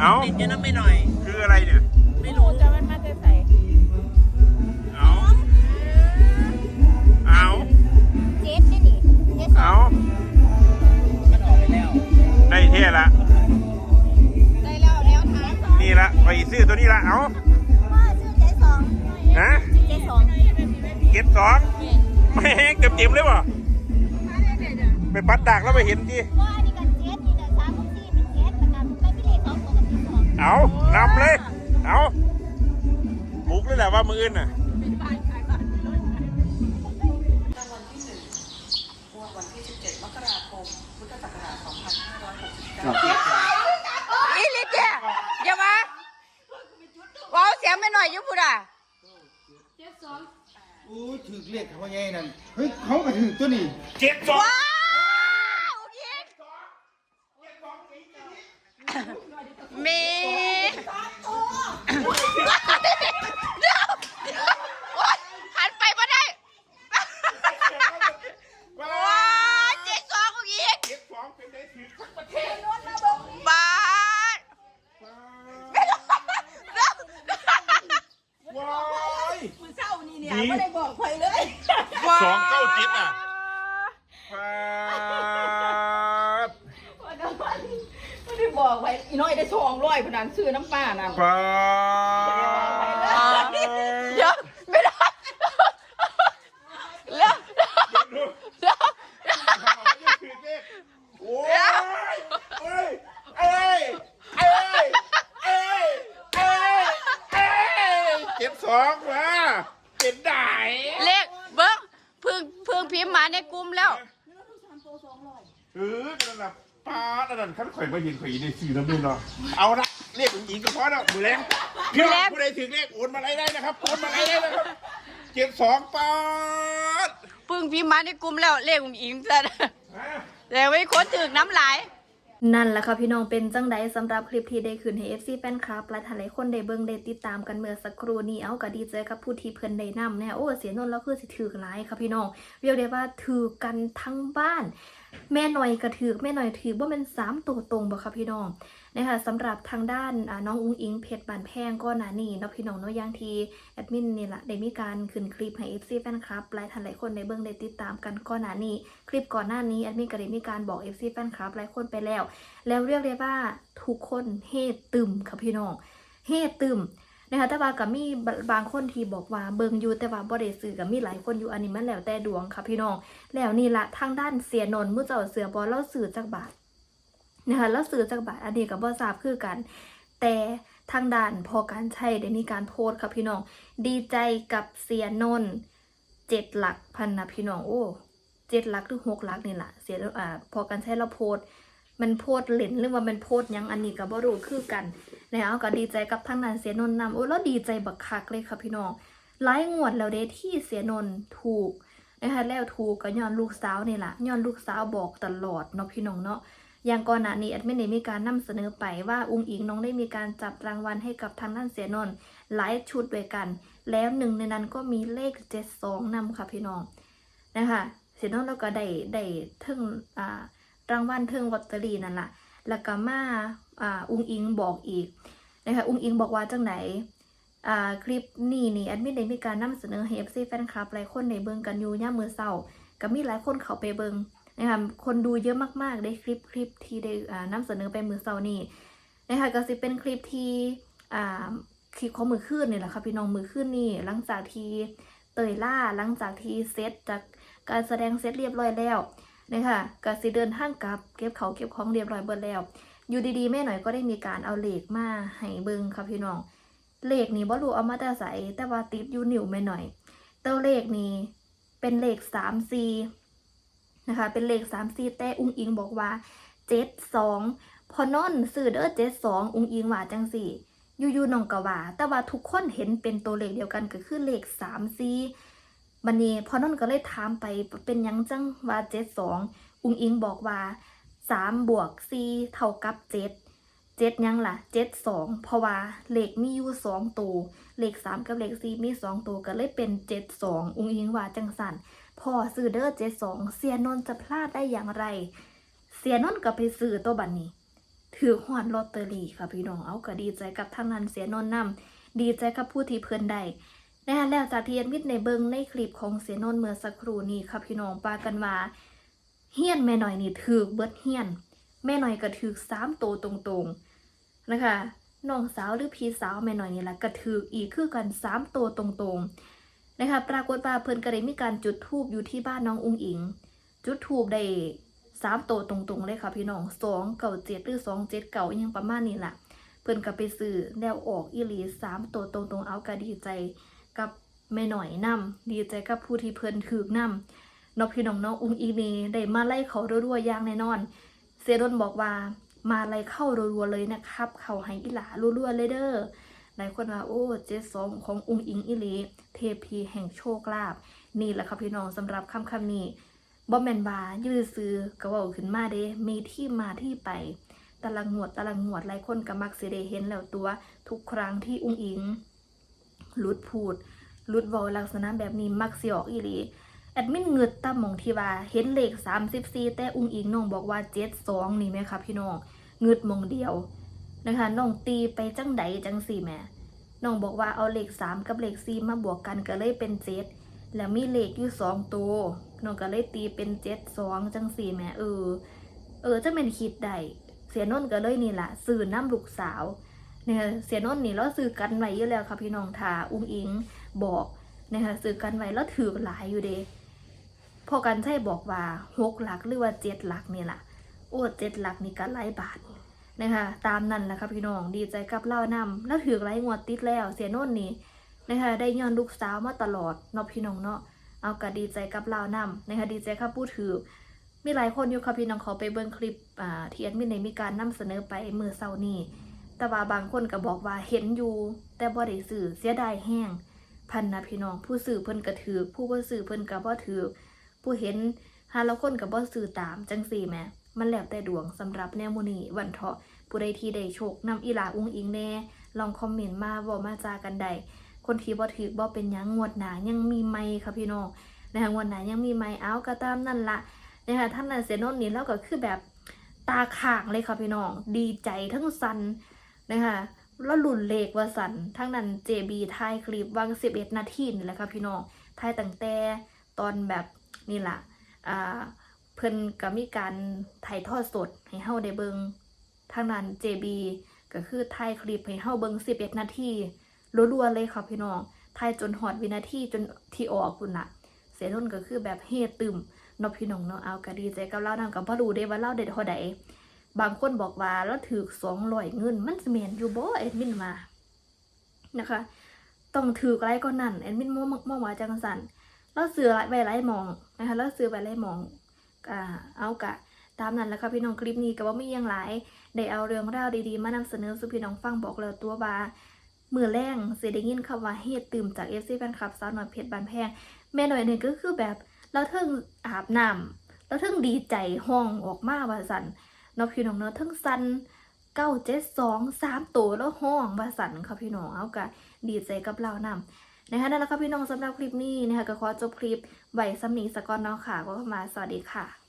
เอาติดอยู่น้ำไม่หน่อย คืออะไรเนี่ย ไม่หนูรู้จะมันมาจะใส่เอาเอาเจ็ดได้นี่เจ็ดสอเอางมันออกไปแล้วได้เท่ละ ได้แล้วแล้วท้ายสองนี่ละไปซื้อตัวนี้ละ เอาพ่อชื่อเจ็ดสองฮะเจ็ดสองเก็บสองไม่แห้งเต็มเต็มๆเลยวะไปปัดดากแล้วไปเห็นดิว่า เอานำเลย เอาบุกเลยแหละว่ามืออื่นน่ะรางวัลที่หนึ่งงวดวันที่ 17 มกราคม พุทธศักราช 2569อีลิเจียอย่ามาว้าวเสียงไม่หน่อยอยุพุดอะอู้ถือเรียกเขาว่าไงนั่นเฮ้ยเขาก็ถือตัวนี้ เจ็ดสอง ว้าวยิงมีเดี๋ยวเดี๋ยวโอ๊ยหันไปมาได้ว้าวเจ็ดสองกูยิง เจ็ดสองเป็นได้ถือทั้งประเทศ บ้าน ว้าย มือเศร้านี่เนี่ ยดีไม่ได้บอกใครเลยสองเก้าเจ็ดอะปาดไม่ได้บอกไว้อีน้อยได้สองร้อยพนันซื้อน้ำป้านั่นปาด เดี๋ยวไม่ได้แล้วแล้ว โอ้ยเอ้ยเอ้ยเอ้ยเอ้ยเอ้ยเอ้ยเจ็ดสองว่ะเป็นได้ เลขเบิ้ง เพึ่งเพึ่งพิมพ์มาในกลุ่มแล้ว เออนั่นน่ะป้าดนั่นขั้นข่อยมาเห็นข่อยในสื่อน้ำมันเนาะเอาละเรียกผู้หญิงก็พอแล้วมือแรงพี่น้องผู้ใดถึงเลขโอนมาได้ได้นะครับโอนมาได้ได้นะครับเจ็ดสองป้าดเพึ่งพิมพ์มาในกลุ่มแล้วเลขของอิงซะฮะ แต่ไม่คนถึงน้ำลาย นั่นแหละค่ะพี่น้องเป็นจังไดสำหรับคลิปที่ได้ขึ้นให้ FC แฟนคลับและหลายคนได้เบิ่งได้ติดตามกันเมื่อสักครู่นี้เอาก็ดีใจกับผู้ที่เพิ่นได้นำแน่โอ้เสียนนแล้วคือสิถือหลายค่ะพี่น้องเรียกได้ว่าถือกันทั้งบ้าน แม่หน่อยก็ถือแม่หน่อยถือว่าเป็นสามตัวตรงบ่ค่ะพี่น้องนะคะสำหรับทางด้านน้องอุ้งอิงเพชรบานแพงก็นานี่เนาะพี่น้องเนาะอย่างทีแอดมินนี่แหละได้มีการขึ้นคลิปให้ FC แฟนคลับหลายท่านหลายคนได้เบิ่งได้ติดตามกันก็นานี่คลิปก่อนหน้านี้แอดมินก็ได้มีการบอก FC แฟนคลับหลายคนไปแล้ว แล้วเรียกได้ว่าทุกคนเฮตึมค่ะพี่น้องเฮตึม นะคะแต่ว่ากับมีบางคนที่บอกว่าเบิงอยู่แต่ว่าบ่ได้ซื้อกับมีหลายคนอยู่อันนี้มันแล้วแต่ดวงค่ะพี่น้อง แล้วนี่ละทางด้านเสียนนท์มือเจ้าเสือบอลเล่าสื่อจากบาทนะคะแล้วสื่อจากบาทอันนี้กับบ่ทราบคือกัน แต่ทางด้านพอการใช้ได้มีการโพสค่ะพี่น้อง ดีใจกับเสียนนท์เจ็ดหลักพันนะพี่น้องโอ้เจ็ดหลักหรือหกหลักนี่แหละเสียอ่าพอการใช้เราโพสมันโพดเล่นหรือว่ามันโพดยังอันนี้ก็บ่รู้คือกัน แล้วก็ดีใจกับทางนั้นเสียนนท์นำโอ้แล้วดีใจบักคักเลยค่ะพี่น้องหลายงวดแล้วเด้ที่เสียนนท์ถูกนะคะแล้วถูกก็ย้อนลูกสาวนี่แหละย้อนลูกสาวบอกตลอดเนาะพี่น้องเนาะอย่างก่อนหน้านี้แอดมินได้มีการนำเสนอไปว่าอุ้งอิงน้องได้มีการจับรางวัลให้กับทางด้านเสียนนท์หลายชุดด้วยกัน แล้วหนึ่งในนั้นก็มีเลขเจ็ดสองนำค่ะพี่น้องนะคะเสียนนท์เราก็ได้ได้ทึ่งอ่ารางวัลเทิงลอตเตอรี่นั่นแหละ แล้วก็มาอ่าอุ้งอิงบอกอีกนะคะอุ้งอิงบอกว่าจังไหนอ่าคลิปนี้นี่แอดมินได้มีการนำเสนอให้ FC แฟนคลับหลายคนในเบิงกันอยู่ย่ามมือเศร้าก็มีหลายคนเขาไปเบิงนะคะคนดูเยอะมากๆได้คลิปคลิปที่ได้อ่านำเสนอไปมือเศร้านี่นะคะก็สิเป็นคลิปที่อ่าคลิปของมือขึ้นนี่แหละค่ะพี่น้องมือขึ้นนี่หลังจากที่เตยล่าหลังจากที่เซตจากการแสดงเซตเรียบร้อยแล้ว นะคะก็สิเดินทางกลับเก็บเขาเก็บของเรียบร้อยเบิดแล้ว อยู่ดีๆแม่หน่อยก็ได้มีการเอาเหล็กมาให้เบิงค่ะพี่น้องเหล็กนี่บ่รู้เอามาแต่ใส่แต่ว่าติดอยู่นิ้วแม่หน่อยเต้าเหลขนี้เป็นเหลขสามซีนะคะ เป็นเหลขสามซีแต่อุ้งอิงบอกว่าเจ็ดสองพอนอนสื่อเด้อเจ็ดสองอุ้งอิงว่าจังสี่ยู่ๆน้องกะว่า แต่ว่าทุกคนเห็นเป็นตัวเลขเดียวกันก็คือเลขสามซี บันนี้พอนนก็เลยถามไปเป็นยังจังว่าเจ็ดสองอุงอิงบอกว่าสามบวกสี่เท่ากับเจ็ดเจ็ดยังล่ะเจ็ดสองเพราะว่าเลขมีอยู่สองตัวเลขสามกับเลขสี่มีสองตัวก็เลยเป็นเจ็ดสองอุงอิงว่าจังสันพอซื้อเด้อเจ็ดสองเสียนนท์จะพลาดได้อย่างไร เสียนนท์ก็ไปซื้อตัวบันนี้ ถือหอดลอตเตอรี่ค่ะพี่น้องเอาก็ดีใจกับทางนั้นเสียนนท์นํดีใจกับผู้ที่เพิ่อนได้ นะคะแล้วจากที่แอดมิดในเบิงในคลิปของเสียนนท์เมื่อสักครู่นี้ค่ะพี่น้องปากันว่าเฮียนแม่หน่อยนี่ถือเบิดเฮียน แม่หน่อยก็ถือสามโตวตรงๆนะคะน้องสาวหรือพี่สาวแม่หน่อยนี่แหละก็ถืออีกคือกันสามโตวตรงๆนะคะปรากฏว่าเพิ่นก็ได้มีการจุดธูปอยู่ที่บ้านน้องอุ้งอิง จุดธูปได้สามโตวตรงๆเลยค่ะพี่น้องสองเก่าเจ็ดหรือสองเจ็ดเก่ายังประมาณนี้แหละเพิ่นก็ไปซื้อแล้วออกอีหลีสามโตวตรงๆเอาก็ดีใจ กับแม่หน่อยนํดีใจกับผู้ที่เพิ่นถือนำนอกพี่น้องน้องอุ้งอิงนี่ได้มาไล่เขารัวๆอย่างแน่นอน เซรนบอกว่ามาไล่เข้ารัวๆเลยนะครับ เขาให้อีหลารัวๆเลยเด้อหลายคนว่าโอ้เจสองของอุงอิงอิลีเทพีแห่งโชคลาภนี่แหละครับพี่น้องสำหรับคำคำนี้บอมแมนบายืดซื้อกระว่าขึ้นมาเด้มีที่มาที่ไปตารางงวดตารางงวดหลายคนก็มักสิได้เห็นแล้วตัวทุกครั้งที่อุงอิง ลุดพูดลุดเวอลักษณะแบบนี้มักสิออกอีหลีแอดมินเงืดตามมองที่ว่าเห็นเลข 34 แต่อุ้งอิงน้องบอกว่า72นี่ไหมครับพี่น้องเงืดมองเดียวนะคะน้องตีไปจังใดจังสี่แม่น้องบอกว่าเอาเลข 3 กับเลข4มาบวกกันก็เลยเป็น7แล้วมีเลขอยู่สองตัวน้องก็เลยตีเป็น72จังสี่แม่เออเออจะเป็นคิดได้เสียนนท์ก็เลยนี่ละสื่อน้ำลูกสาว เนี่ยเสียนนท์นี่เราสื่อกันไว้อยู่แล้วค่ะพี่น้องทาอุ้งอิงบอกนะคะสื่อกันไว้แล้วถือหลายอยู่เด้พอกันใช่บอกว่าหกหลักหรือว่าเจ็ดหลักนี่แหละโอ้เจ็ดหลักนี่ก็หลายบาทนะคะตามนั้นแหละครับพี่น้องดีใจกับเล่านำแล้วถือไรงวดติดแล้ว เสียโน่นนี่นะคะได้ย้อนลูกสาวมาตลอดเนาะพี่น้องเนาะเอาก็ดีใจกับเล่านำนะคะดีใจกับผู้ถือมีหลายคนอยู่ค่ะพี่น้องขาไปเบิ่งคลิปอ่าที่แอดมินได้มีการนำเสนอไปมือเช้านี้ แต่ว่าบางคนก็บอกว่าเห็นอยู่ แต่บ่ได้ซื้อเสียดายแห้ง พันนะพี่น้องผู้ซื้อเพิ่นก็ถือ ผู้บ่ซื้อเพิ่นก็บ่ถือ ผู้เห็นหาแล้วคนกับบ่ซื้อตามจังสี่แหม่มันแล้วแต่ดวงสำหรับแนวมูนีวันเถาะผู้ใดที่ได้โชคนำอีหลาอุ้งอิงแน่ ลองคอมเมนต์มาบอกมาจากันได้คนที่บ่ถือบ่เป็นหยังงวดหนายังมีไม่ค่ะพี่น้องนะคะงวดหนายังมีไม่เอาก็ตามนั่นละนะคะท่านนั้นเซนนนี่แล้วก็คือแบบตาข่างเลยค่ะพี่น้องดีใจทั้งสัน นะคะแล้วหลุนเลขว่าสันทั้งนั้น JB ทายคลิปวาง11 นาทีนี่แหละค่ะพี่น้องทายตั้งแต่ตอนแบบนี่ล่ะอ่าเพิ่นก็มีการถ่ายทอดสดให้เฮาได้เบิงทางนั้น JB ก็คือถ่ายคลิปให้เฮาเบิง11 นาทีรัวๆเลยค่ะพี่น้องถ่ายจนหอดวินาทีจนที่ออกพุ่นน่ะ เสียนุ่นก็คือแบบเฮตึมนพี่น้องเนาะเอาก็ดีใจกับเรานำกับบ่อรู้ได้ว่าเราได้เท่าใด บางคนบอกว่าเราถือ200เงิน มันสิแม่นอยู่บ่แอดมินมานะคะ ต้องถือไรก็นั่นแอดมินมองมองว่าจังซั่นเราซื้อไว้ไล่มองนะคะเราซื้อไว้ไล่มองอ่าเอากะตามนั้นแล้วค่ะพี่น้องคลิปนี้ก็ว่ามีอย่างไรได้เอาเรื่องราวดีๆ มานำเสนอสู่พี่น้องฟังบอกแล้วตัวบามือแรงเสียได้ยินคำว่าเฮ็ดตื่มจากเอฟซีแฟนคลับสาวหน่อยเพชรบานแพงแม่หน่อยเนี่ยก็คือแบบเราเทิงอาบน้ำเราเทิงดีใจห้องออกมาว่าสัน เนาะพี่น้องเนาะทั้งสันเก้าเจ็ดสองสามตัวแล้วห้องว่าสันค่ะพี่น้องเอากะดีใจกับเรานำนะคะนั่นแหละค่ะพี่น้องสำหรับคลิปนี้นะคะก็ขอจบคลิปไว้สำนีสกอนเนาะค่ะก็มาสวัสดีค่ะ